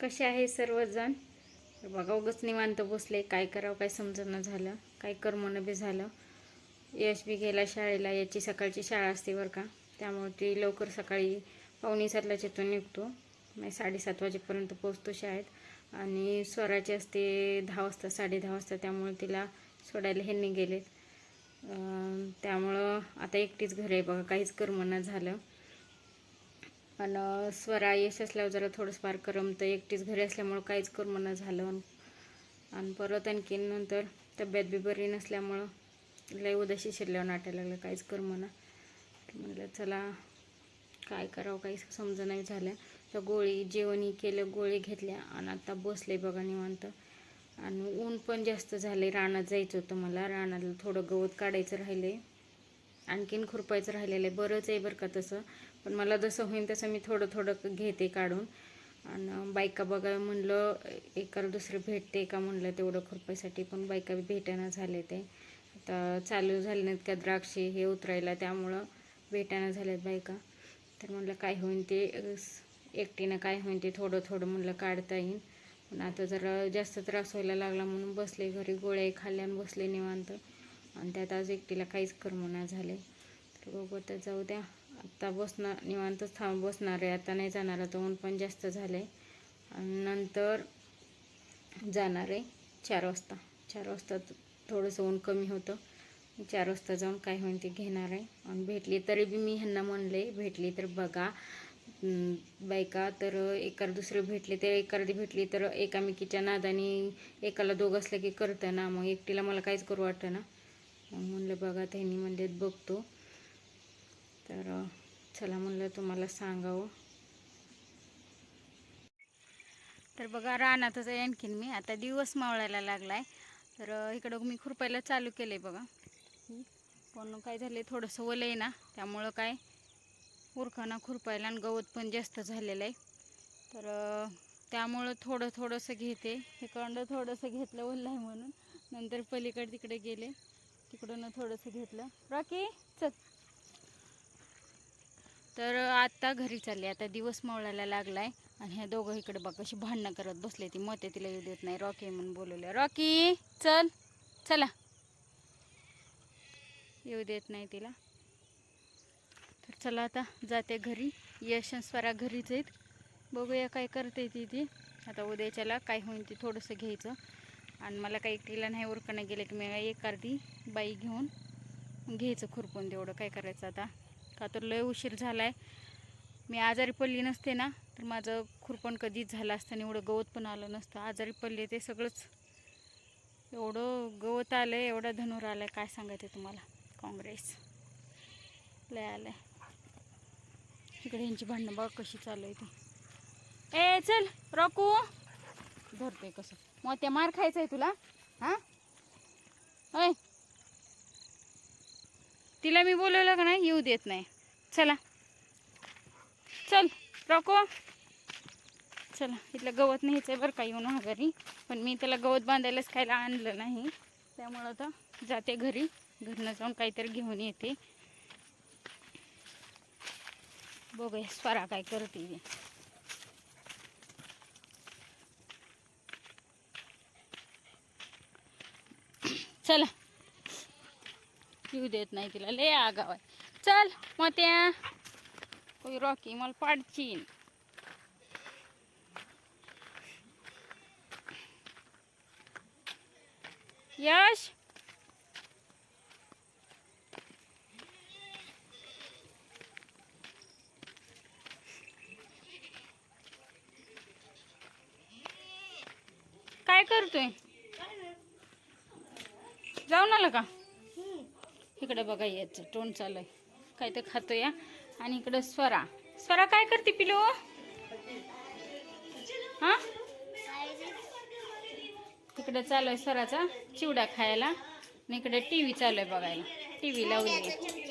कसे आहे सर्वजण? बघा उगच निवांत बसले. काय करावं काय समजणं झालं काय करमणं बी झालं. यश बी गेला शाळेला याची सकाळची शाळा असते बरं का. त्यामुळे ती लवकर सकाळी पावणे सातला चेतून निघतो. नाही साडेसात वाजेपर्यंत पोचतो शाळेत. आणि स्वराची असते दहा वाजता साडे दहा वाजता. त्यामुळे तिला सोडायला ह्यांनी गेलेत त्यामुळं आता एकटीच घर आहे. बघा काहीच करमणं झालं. आणि स्वरा यश असल्यावर जरा थोडंसं फार करमतं. एकटीच घरी असल्यामुळं काहीच करमणं झालं. आणि परत आणखीन नंतर तब्येत बी बरी नसल्यामुळं लय उदाशी शिरल्यावर नाटायला लागलं. काहीच करमना म्हटलं म्हणलं चला काय करावं? काही समजा नाही झालं. तर गोळी जेवणही केलं गोळी घेतल्या. आणि आता बसले बघा निवांत. आणि ऊन पण जास्त झाले रानात जायचं होतं मला. रानाला थोडं गवत काढायचं राहिलं आहे आणखीन खुरपायचं राहिलेलं आहे. बरंच आहे बरं का तसं. पण मला जसं होईल तसं मी थोडं थोडं घेते काढून. आणि बायका बघा म्हणलं एकाला दुसरं भेटते का म्हणलं तेवढं खुरपायसाठी. पण बायका बी भेटायला झाले ते. आता चालू झाले नाहीत का द्राक्षे हे उतरायला. त्यामुळं भेटायला झाल्यात बायका. तर म्हणलं काय होईन ते एकटीनं काय होईन ते थोडं थोडं म्हणलं काढता येईल पण आता जरा जास्त त्रास व्हायला लागला म्हणून बसले घरी गोळ्या खाल्ल्यानं बसले निवांत. आणि त्यात आज एकटीला काहीच करमना झाले. तर बघू आता जाऊ द्या. आत्ता बसणार निवांतच थांब बसणार आहे. आता नाही जाणार आता ऊन पण जास्त झालं आहे आणि नंतर जाणार आहे चार वाजता. चार वाजता थोडंसं ऊन कमी होतं. चार वाजता जाऊन काय होईल ते घेणार आहे. आणि भेटली तरी बी मी ह्यांना म्हणले भेटली तर बघा. बायका तर एका दुसरे भेटले तर एखादी भेटली तर एकामेकीच्या नादाने एकाला दोघं असलं की करतं ना. मग एकटीला मला काहीच करू वाटतं ना. म्हणलं बघा त्यांनी म्हणलेत बघतो. तर चला म्हणलं तुम्हाला सांगावं. तर बघा रानातच आहे आणखीन मी. आता दिवस मावळायला लागलाय. तर इकडं मी खुरपायला चालू केलंय बघा. पण काय झालंय थोडंसं वलं आहे ना त्यामुळं काय उरखाना खुरपायला आणि गवत पण जास्त झालेलं आहे. तर त्यामुळं थोडं थोडंसं घेते. इकडं थोडंसं घेतलं वल्लं आहे म्हणून. नंतर पलीकडे तिकडे गेले. तिकडून थोडंसं घेतलं. रॉकी चल. तर आता घरी चालले. आता दिवस मावळायला लागलाय. आणि ह्या दोघं इकडे बघ कशी भांडणं करत बसले ती. मते तिला येऊ देत नाही. रॉकी म्हणून बोलवलं रॉकी चल. चला. येऊ देत नाही तिला. तर चला आता जाते घरी. यश स्वरा घरीच आहेत. बघूया काय करते ती ती. आता उद्याच्याला काय होईल ते थोडंसं घ्यायचं. आणि मला काही एकटीला नाही उरकणं गेलं की मी एक अर्धी बाई घेऊन घ्यायचं खुरपून तेवढं. काय करायचं आता? का तर लय उशीर झाला आहे मी आजारी पडली नसते ना तर माझं खुरपण कधीच झालं असतं आणि एवढं गवत पण आलं नसतं. आजारी पडले ते सगळंच. एवढं गवत आलं आहे एवढं धनुर आलं आहे काय सांगायचं तुम्हाला? काँग्रेस. लय आलं आहे इकडे यांची भांडणं बघ कशी चालू आहे ती. ए चल रॉकू. धरते कसं? मग त्या मार खायचं आहे तुला हां? होय तिला मी बोलवलं का नाही येऊ देत नाही. चला. चल रको. चला इथलं गवत न्यायचं आहे बरं का येऊन घरी पण मी त्याला गवत बांधायलाच खायला आणलं नाही. त्यामुळं आता जाते घरी. घरनं जाऊन काहीतरी घेऊन येते. बघूया स्वरा काय करते. चला. येऊ देत नाही तिला. लय आगाव आहे. चल मग त्या कोई रॉकी मला पाडचीन. यश! काय करतोय? जाऊन आलं का? इकडे बघा याचं तोंड चालू आहे काय तर खातो या आणि इकडं स्वरा. स्वरा काय करते पिलो? हा? तिकडे चालू आहे स्वराचा चिवडा खायला आणि इकडे टी व्ही चालू आहे बघायला. टी व्ही लावली